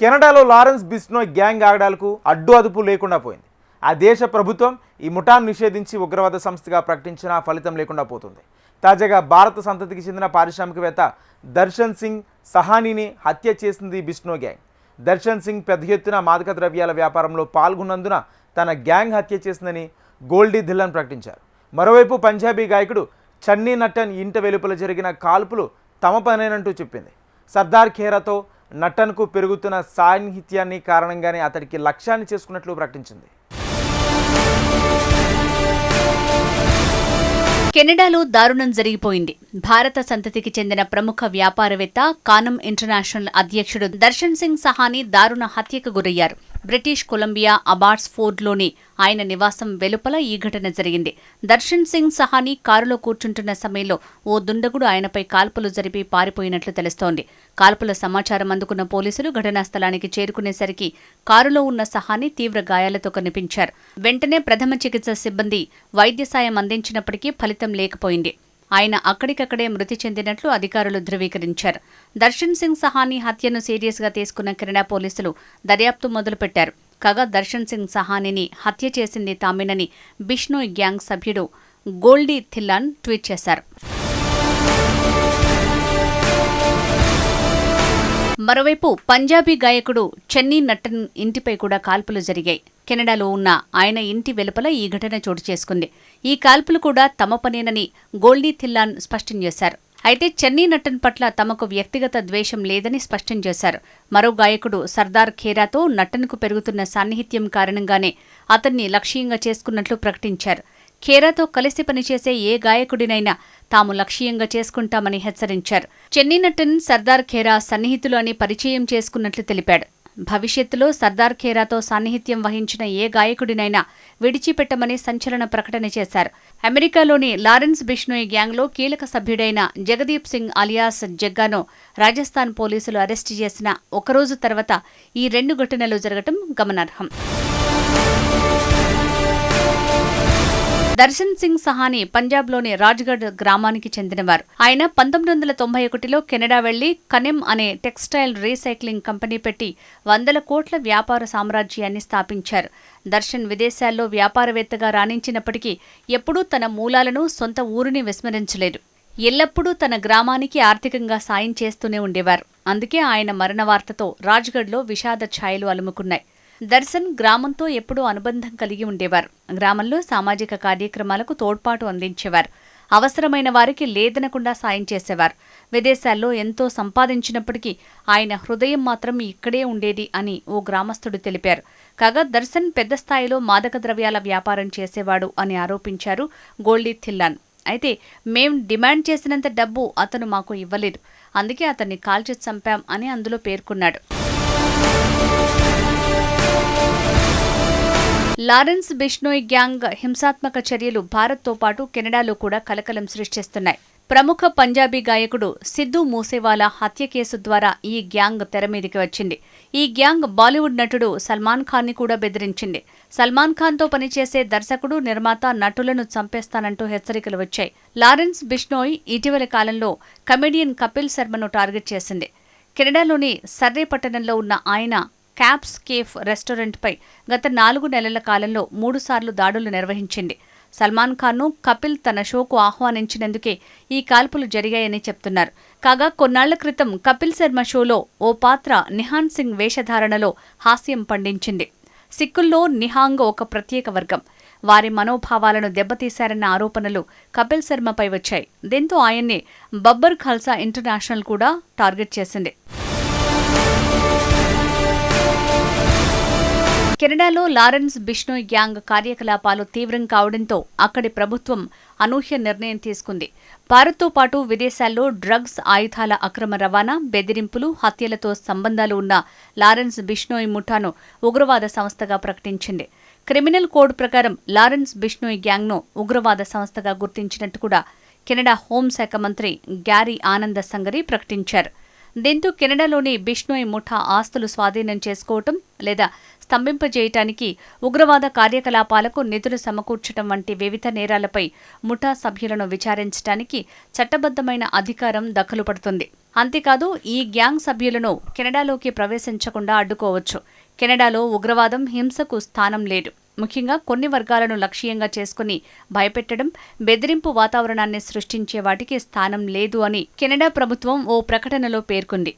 కెనడాలో Lawrence బిస్నోయ్ gang ఆగడాలకు అడ్డు అదుపు లేకుండా పోయింది. ఆ దేశ ప్రభుత్వం ఈ ముఠాను నిషేధించి ఉగ్రవాద సంస్థగా ప్రకటించినా ఫలితం లేకుండా పోతుంది. తాజాగా భారత సంతతికి చెందిన పారిశ్రామికవేత్త దర్శన్ సింగ్ సహానీని హత్య చేసింది బిష్ణో గ్యాంగ్. దర్శన్ సింగ్ పెద్ద ఎత్తున మాదక ద్రవ్యాల వ్యాపారంలో పాల్గొన్నందున తన గ్యాంగ్ హత్య చేసిందని గోల్డీ ధిల్లన్ ప్రకటించారు. మరోవైపు పంజాబీ గాయకుడు చన్నీ నట్టన్ ఇంట వెలుపల జరిగిన కాల్పులు తమ పనేనంటూ చెప్పింది. సర్దార్ ఖేరాతో నట్టన్కు పెరుగుతున్న సాన్నిహిత్యాన్ని కారణంగానే అతడికి లక్ష్యాన్ని చేసుకున్నట్లు ప్రకటించింది. కెనడాలో దారుణం జరిగిపోయింది. భారత సంతతికి చెందిన ప్రముఖ వ్యాపారవేత్త కానం ఇంటర్నేషనల్ అధ్యక్షుడు దర్శన్ సింగ్ సహాని దారుణ హత్యకు గురయ్యారు. బ్రిటిష్ కొలంబియా అబార్ట్స్ ఫోర్డ్లోని ఆయన నివాసం వెలుపల ఈ ఘటన జరిగింది. దర్శన్ సింగ్ సహాని కారులో కూర్చుంటున్న సమయంలో ఓ దుండగుడు ఆయనపై కాల్పులు జరిపి పారిపోయినట్లు తెలుస్తోంది. కాల్పుల సమాచారం అందుకున్న పోలీసులు ఘటనా స్థలానికి చేరుకునేసరికి కారులో ఉన్న సహాని తీవ్ర గాయాలతో కనిపించారు. వెంటనే ప్రథమ చికిత్స సిబ్బంది వైద్య సాయం అందించినప్పటికీ ఫలితం లేకపోయింది. ఆయన అక్కడికక్కడే మృతి చెందినట్లు అధికారులు ధృవీకరించారు. దర్శన్ సింగ్ సహాని హత్యను సీరియస్గా తీసుకున్న కెనడా పోలీసులు దర్యాప్తు మొదలుపెట్టారు. కాగా దర్శన్ సింగ్ సహానిని హత్య చేసింది తామేనని బిష్ణోయ్ గ్యాంగ్ సభ్యుడు గోల్డీ థిల్లాన్ ట్వీట్ చేశారు. మరోవైపు పంజాబీ గాయకుడు చెన్నీ నట్టన్ ఇంటిపై కూడా కాల్పులు జరిగాయి. కెనడాలో ఉన్న ఆయన ఇంటి వెలుపల ఈ ఘటన చోటు చేసుకుంది. ఈ కాల్పులు కూడా తమ పనేనని గోల్డీ థిల్లాన్ స్పష్టం చేశారు. అయితే చెన్నీ నటన్ పట్ల తమకు వ్యక్తిగత ద్వేషం లేదని స్పష్టం చేశారు. మరో గాయకుడు సర్దార్ ఖేరాతో నటన్కు పెరుగుతున్న సాన్నిహిత్యం కారణంగానే అతన్ని లక్ష్యంగా చేసుకున్నట్లు ప్రకటించారు. ఖేరాతో కలిసి పనిచేసే ఏ గాయకుడినైనా తాము లక్ష్యంగా చేసుకుంటామని హెచ్చరించారు. చెన్నీ నటన్ సర్దార్ ఖేరా సన్నిహితులు అని పరిచయం చేసుకున్నట్లు తెలిపాడు. భవిష్యత్తులో సర్దార్ ఖేరాతో సాన్నిహిత్యం వహించిన ఏ గాయకుడినైనా విడిచిపెట్టమని సంచలన ప్రకటన చేశారు. అమెరికాలోని లారెన్స్ బిష్నోయ్ గ్యాంగ్లో కీలక సభ్యుడైన జగదీప్ సింగ్ అలియాస్ జగ్గాను రాజస్థాన్ పోలీసులు అరెస్టు చేసిన ఒకరోజు తర్వాత ఈ రెండు ఘటనలు జరగటం గమనార్హం. దర్శన్ సింగ్ సహాని పంజాబ్లోని రాజ్గఢ్ గ్రామానికి చెందినవారు. ఆయన పంతొమ్మిది వందల తొంభై ఒకటిలో కెనడా వెళ్ళి కనెమ్ అనే టెక్స్టైల్ రీసైక్లింగ్ కంపెనీ పెట్టి వందల కోట్ల వ్యాపార సామ్రాజ్యాన్ని స్థాపించారు. దర్శన్ విదేశాల్లో వ్యాపారవేత్తగా రాణించినప్పటికీ ఎప్పుడూ తన మూలాలను సొంత ఊరిని విస్మరించలేదు. ఎల్లప్పుడూ తన గ్రామానికి ఆర్థికంగా సాయం చేస్తూనే ఉండేవారు. అందుకే ఆయన మరణ వార్తతో రాజ్గఢ్లో విషాద ఛాయలు అలుముకున్నాయి. దర్శన్ గ్రామంతో ఎప్పుడూ అనుబంధం కలిగి ఉండేవారు. గ్రామంలో సామాజిక కార్యక్రమాలకు తోడ్పాటు అందించేవారు. అవసరమైన వారికి లేదనకుండా సాయం చేసేవారు. విదేశాల్లో ఎంతో సంపాదించినప్పటికీ ఆయన హృదయం మాత్రం ఇక్కడే ఉండేది అని ఓ గ్రామస్తుడు తెలిపారు. కాగా దర్శన్ పెద్ద స్థాయిలో మాదక ద్రవ్యాల వ్యాపారం చేసేవాడు అని ఆరోపించారు గోల్డీ థిల్లాన్ అయితే మేం డిమాండ్ చేసినంత డబ్బు అతను మాకు ఇవ్వలేదు. అందుకే అతన్ని కాల్చి చంపాం అని అందులో పేర్కొన్నాడు. లారెన్స్ బిష్నోయ్ గ్యాంగ్ హింసాత్మక చర్యలు భారత్తో పాటు కెనడాలో కూడా కలకలం సృష్టిస్తున్నాయి. ప్రముఖ పంజాబీ గాయకుడు సిద్ధు మూసేవాలా హత్య కేసు ద్వారా ఈ గ్యాంగ్ తెరమీదికి వచ్చింది. ఈ గ్యాంగ్ బాలీవుడ్ నటుడు సల్మాన్ ఖాన్ని కూడా బెదిరించింది. సల్మాన్ ఖాన్తో పనిచేసే దర్శకుడు నిర్మాత నటులను చంపేస్తానంటూ హెచ్చరికలు వచ్చాయి. లారెన్స్ బిష్నోయ్ ఇటీవల కాలంలో కమెడియన్ కపిల్ శర్మను టార్గెట్ చేసింది. కెనడాలోని సర్రే పట్టణంలో ఉన్న ఆయన క్యాప్స్ కేఫ్ రెస్టారెంట్పై గత నాలుగు నెలల కాలంలో మూడుసార్లు దాడులు నిర్వహించింది. సల్మాన్ ఖాన్ను కపిల్ తన షోకు ఆహ్వానించినందుకే ఈ కాల్పులు జరిగాయని చెప్తున్నారు. కాగా కొన్నాళ్ళ క్రితం కపిల్ శర్మ షోలో ఓ పాత్ర నిహాన్ సింగ్ వేషధారణలో హాస్యం పండించింది. సిక్కుల్లో నిహాంగ్ ఒక ప్రత్యేక వర్గం. వారి మనోభావాలను దెబ్బతీశారన్న ఆరోపణలు కపిల్ శర్మపై వచ్చాయి. దీంతో ఆయన్ని బబ్బర్ ఖల్సా ఇంటర్నేషనల్ కూడా టార్గెట్ చేసింది. కెనడాలో లారెన్స్ బిష్నోయ్ గ్యాంగ్ కార్యకలాపాలు తీవ్రం కావడంతో అక్కడి ప్రభుత్వం అనూహ్య నిర్ణయం తీసుకుంది. భారత్తో పాటు విదేశాల్లో డ్రగ్స్ ఆయుధాల అక్రమ రవాణా బెదిరింపులు హత్యలతో సంబంధాలు ఉన్న లారెన్స్ బిష్నోయ్ ముఠాను ఉగ్రవాద సంస్థగా ప్రకటించింది. క్రిమినల్ కోడ్ ప్రకారం లారెన్స్ బిష్నోయ్ గ్యాంగ్ను ఉగ్రవాద సంస్థగా గుర్తించినట్టు కూడా కెనడా హోంశాఖ మంత్రి గ్యారీ ఆనంద సంగరి ప్రకటించారు. దీంతో కెనడాలోని బిష్ణోయ్ ముఠా ఆస్తులు స్వాధీనం చేసుకోవటం లేదా స్తంభింపజేయటానికి ఉగ్రవాద కార్యకలాపాలకు నిధులు సమకూర్చడం వంటి వివిధ నేరాలపై ముఠా సభ్యులను విచారించడానికి చట్టబద్దమైన అధికారం దఖలు పడుతుంది. అంతేకాదు ఈ గ్యాంగ్ సభ్యులను కెనడాలోకి ప్రవేశించకుండా అడ్డుకోవచ్చు. కెనడాలో ఉగ్రవాదం హింసకు స్థానం లేదు. ముఖ్యంగా కొన్ని వర్గాలను లక్ష్యంగా చేసుకుని భయపెట్టడం బెదిరింపు వాతావరణాన్ని సృష్టించే వాటికి స్థానం లేదు అని కెనడా ప్రభుత్వం ఓ ప్రకటనలో పేర్కొంది.